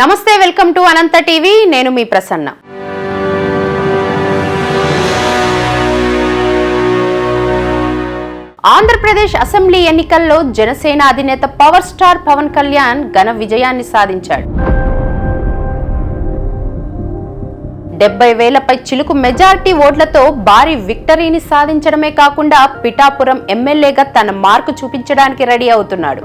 నమస్తే welcome to Anantha TV. నేను మీ Prasanna. Andhra Pradesh assembly ఎన్నికల్లో జనసేన అధినేత పవర్ స్టార్ పవన్ కళ్యాణ్ ఘన విజయాన్ని సాధించాడు. డెబ్బై వేలపై చిలుకు మెజార్టీ ఓట్లతో భారీ విక్టరీని సాధించడమే కాకుండా పిఠాపురం ఎమ్మెల్యేగా తన మార్కు చూపించడానికి రెడీ అవుతున్నాడు.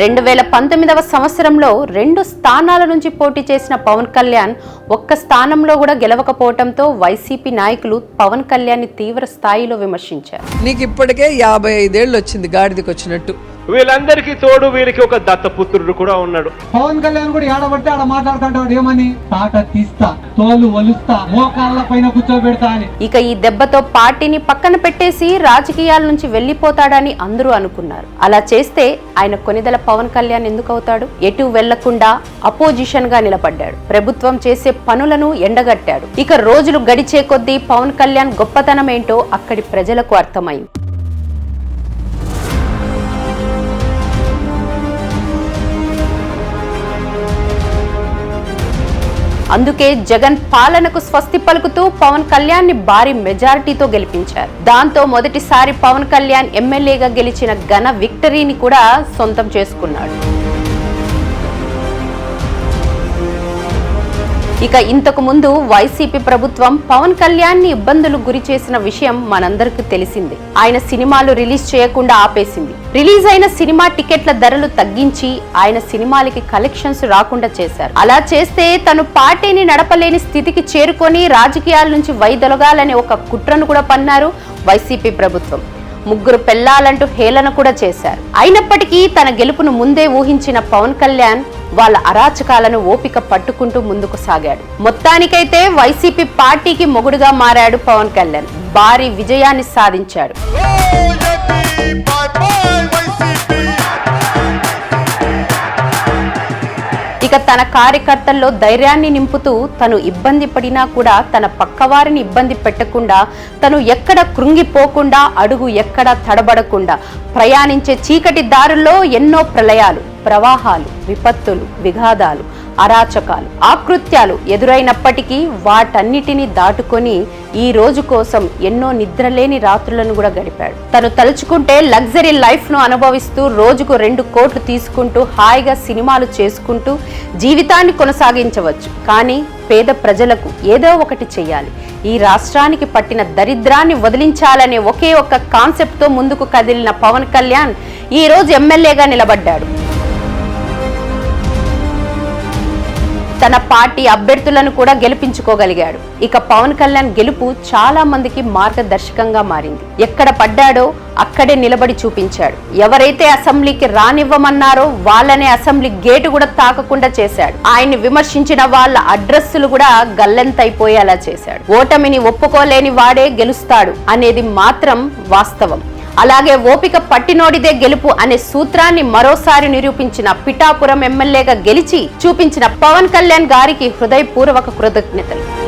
రెండు వేల పంతొమ్మిదవ సంవత్సరంలో రెండు స్థానాల నుంచి పోటీ చేసిన పవన్ కళ్యాణ్ ఒక్క స్థానంలో కూడా గెలవకపోవడంతో వైసీపీ నాయకులు పవన్ కళ్యాణ్ తీవ్ర స్థాయిలో విమర్శించారు. నీకు ఇప్పటికే యాభై ఐదేళ్ళు వచ్చింది గాడిదకి వచ్చినట్టు వీళ్ళందరికీ తోడు వీరికి ఒక దత్తపుత్రుడు కూడా ఉన్నాడు. పవన్ కళ్యాణ్ కూడా ఏడబట్టి ఆడ మాట్లాడుతుంటాడు ఏమని తాట తీస్తా తోలు వలుస్తా మోకాళ్ళ పైన కూర్చోబెడతా అని. ఇక ఈ దెబ్బతో పార్టీని పక్కన పెట్టేసి రాజకీయాల నుంచి వెళ్ళిపోతాడని అందరూ అనుకున్నారు. అలా చేస్తే ఆయన కొనిదల పవన్ కళ్యాణ్ ఎందుకు అవుతాడు ఎటు వెళ్ళకుండా అపోజిషన్గా నిలబడ్డాడు. ప్రభుత్వం చేసే పనులను ఎండగట్టాడు. ఇక రోజులు గడిచే కొద్దీ పవన్ కళ్యాణ్ గొప్పతనం ఏంటో అక్కడి ప్రజలకు అర్థమైంది. అందుకే జగన్ పాలనకు స్వస్తి పలుకుతూ పవన్ కళ్యాణ్ని భారీ మెజారిటీతో గెలిపించారు. దాంతో మొదటిసారి పవన్ కళ్యాణ్ ఎమ్మెల్యేగా గెలిచిన ఘన విక్టరీని కూడా సొంతం చేసుకున్నాడు. ఇక ఇంతకు ముందు వైసీపీ ప్రభుత్వం పవన్ కళ్యాణ్ని ఇబ్బందులు గురి చేసిన విషయం మనందరికీ తెలిసిందే. ఆయన సినిమాలు రిలీజ్ చేయకుండా ఆపేసింది. రిలీజ్ అయిన సినిమా టికెట్ల ధరలు తగ్గించి ఆయన సినిమాలకి కలెక్షన్స్ రాకుండా చేశారు. అలా చేస్తే తను పార్టీని నడపలేని స్థితికి చేరుకొని రాజకీయాల నుంచి వైదొలగాలనే ఒక కుట్రను కూడా పన్నారు వైసీపీ ప్రభుత్వం. ముగ్గురు పెళ్ళాలంటూ హేళన కూడా చేశారు. అయినప్పటికీ తన గెలుపును ముందే ఊహించిన పవన్ కళ్యాణ్ వాళ్ళ అరాచకాలను ఓపిక పట్టుకుంటూ ముందుకు సాగాడు. మొత్తానికైతే వైసీపీ పార్టీకి మొగుడుగా మారాడు పవన్ కళ్యాణ్. భారీ విజయాన్ని సాధించాడు. ఇక తన కార్యకర్తల్లో ధైర్యాన్ని నింపుతూ తను ఇబ్బంది పడినా కూడా తన పక్కవారిని ఇబ్బంది పెట్టకుండా తను ఎక్కడ కృంగిపోకుండా అడుగు ఎక్కడ తడబడకుండా ప్రయాణించే చీకటి దారుల్లో ఎన్నో ప్రళయాలు ప్రవాహాలు విపత్తులు విఘాదాలు అరాచకాలు ఆకృత్యాలు ఎదురైనప్పటికీ వాటన్నిటిని దాటుకొని ఈ రోజు కోసం ఎన్నో నిద్రలేని రాత్రులను కూడా గడిపాడు. తను తలుచుకుంటే లగ్జరీ లైఫ్ను అనుభవిస్తూ రోజుకు రెండు కోట్లు తీసుకుంటూ హాయిగా సినిమాలు చేసుకుంటూ జీవితాన్ని కొనసాగించవచ్చు. కానీ పేద ప్రజలకు ఏదో ఒకటి చేయాలి ఈ రాష్ట్రానికి పట్టిన దరిద్రాన్ని వదిలించాలనే ఒకే ఒక్క కాన్సెప్ట్తో ముందుకు కదిలిన పవన్ కళ్యాణ్ ఈ రోజు ఎమ్మెల్యేగా నిలబడ్డాడు. తన పార్టీ అభ్యర్థులను కూడా గెలిపించుకోగలిగాడు. ఇక పవన్ కళ్యాణ్ గెలుపు చాలా మందికి మార్గదర్శకంగా మారింది. ఎక్కడ పడ్డాడో అక్కడే నిలబడి చూపించాడు. ఎవరైతే అసెంబ్లీకి రానివ్వమన్నారో వాళ్ళనే అసెంబ్లీ గేటు కూడా తాకకుండా చేశాడు. ఆయన్ని విమర్శించిన వాళ్ళ అడ్రస్సులు కూడా గల్లెంతైపోయేలా చేశాడు. ఓటమిని ఒప్పుకోలేని వాడే గెలుస్తాడు అనేది మాత్రం వాస్తవం. అలాగే ఓపిక పట్టినోడిదే గెలుపు అనే సూత్రాన్ని మరోసారి నిరూపించిన పిఠాపురం ఎమ్మెల్యేగా గెలిచి చూపించిన పవన్ కళ్యాణ్ గారికి హృదయపూర్వక కృతజ్ఞతలు.